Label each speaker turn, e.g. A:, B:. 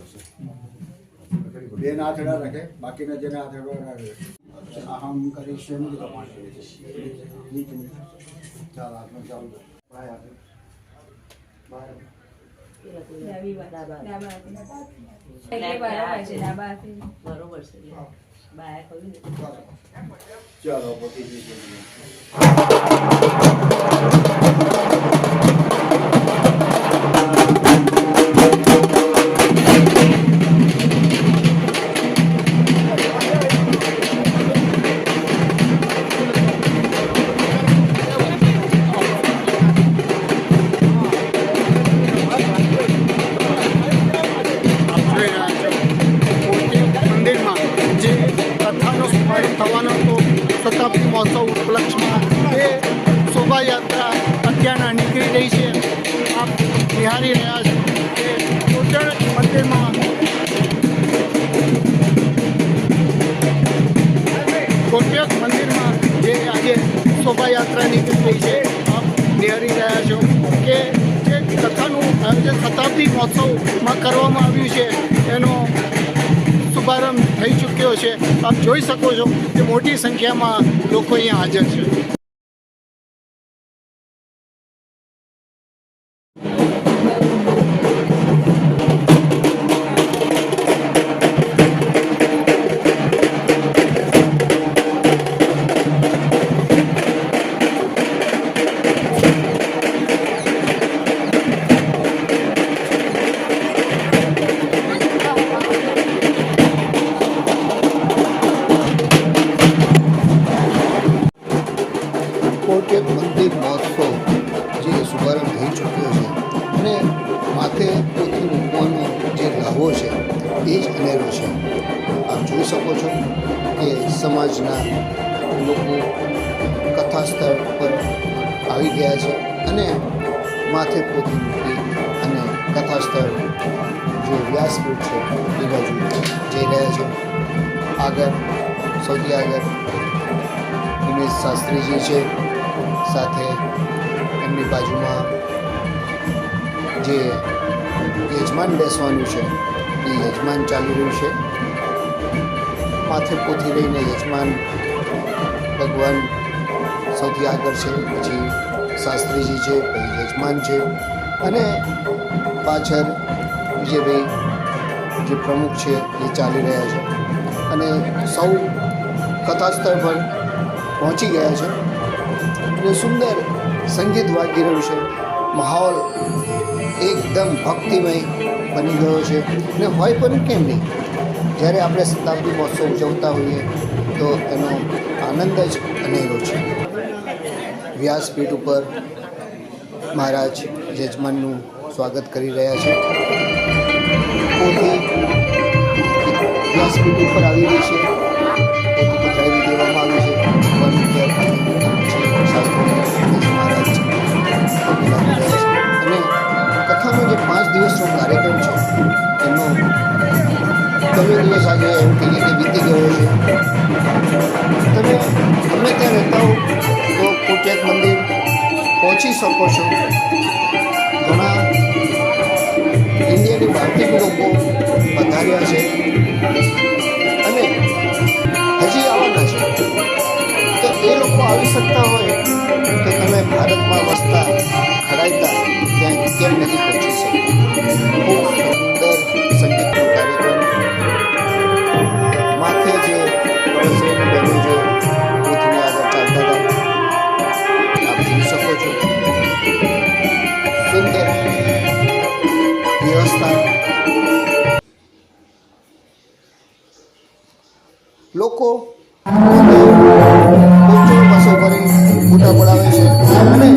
A: હશે બે ના આથડા રાખે, બાકીના જેને આથડો રાખે અહમ એમ જ
B: બરાબર છે.
C: બરોબર છે બાયા
A: ચાલો પતી
D: શતાબ્દી મહોત્સવ ઉપલક્ષમાં એ શોભાયાત્રા અત્યારના નીકળી રહી છે. આપ નિહાળી રહ્યા છો. કે ચોચણ મંદિરમાં કોટ્યક મંદિરમાં જે આજે શોભાયાત્રા નીકળી રહી છે, આપ નિહાળી રહ્યા છો. કે જે કથાનું આયોજન શતાબ્દી મહોત્સવમાં કરવામાં આવ્યું છે, એનો શુભારંભ થઈ ચૂક્યો છે. આપ જોઈ શકો છો કે મોટી સંખ્યામાં લોકો અહીંયા હાજર છે.
E: જે છે, એ જ અનેરો છે. આપ જોઈ શકો છો કે સમાજના લોકો કથા સ્થળ પર આવી ગયા છે અને માથે પોતી મૂકી અને કથા સ્થળ જે વ્યાસપીઠ છે, એ બાજુ જઈ રહ્યા છે. આગળ સૌથી આગળ દિનેશ શાસ્ત્રીજી છે, સાથે એમની બાજુમાં જે યજમાન બેસવાનું છે. એ યજમાન ચાલી રહ્યું છે. માથે પોથી લઈને યજમાન ભગવાન સૌથી આગળ છે. પછી શાસ્ત્રીજી છે, પછી યજમાન છે. અને પાછળ વિજયભાઈ જે પ્રમુખ છે, એ ચાલી રહ્યા છે. અને સૌ કથાસ્થળ પર પહોંચી ગયા છે. અને સુંદર સંગીત વાગી રહ્યું છે. માહોલ એકદમ ભક્તિમય બની ગયો છે. અને હોય પણ કેમ નહીં? જ્યારે આપણે શતાબ્દી મહોત્સવ ઉજવતા હોઈએ, તો એનો આનંદ જ અનેરો છે. વ્યાસપીઠ ઉપર મહારાજ યજમાનનું સ્વાગત કરી રહ્યા છે. પોથી વ્યાસપીઠ ઉપર આવી રહી છે. કયો દિવસ આજે કહીએ કે વીતી ગયો છે. તમે ગમે ત્યાં રહેતા હો, તો કોટ્યાક મંદિર પહોંચી શકો છો. લોકો પોસ્ટરો બસો ભરી ફોટા પડાવે છે અને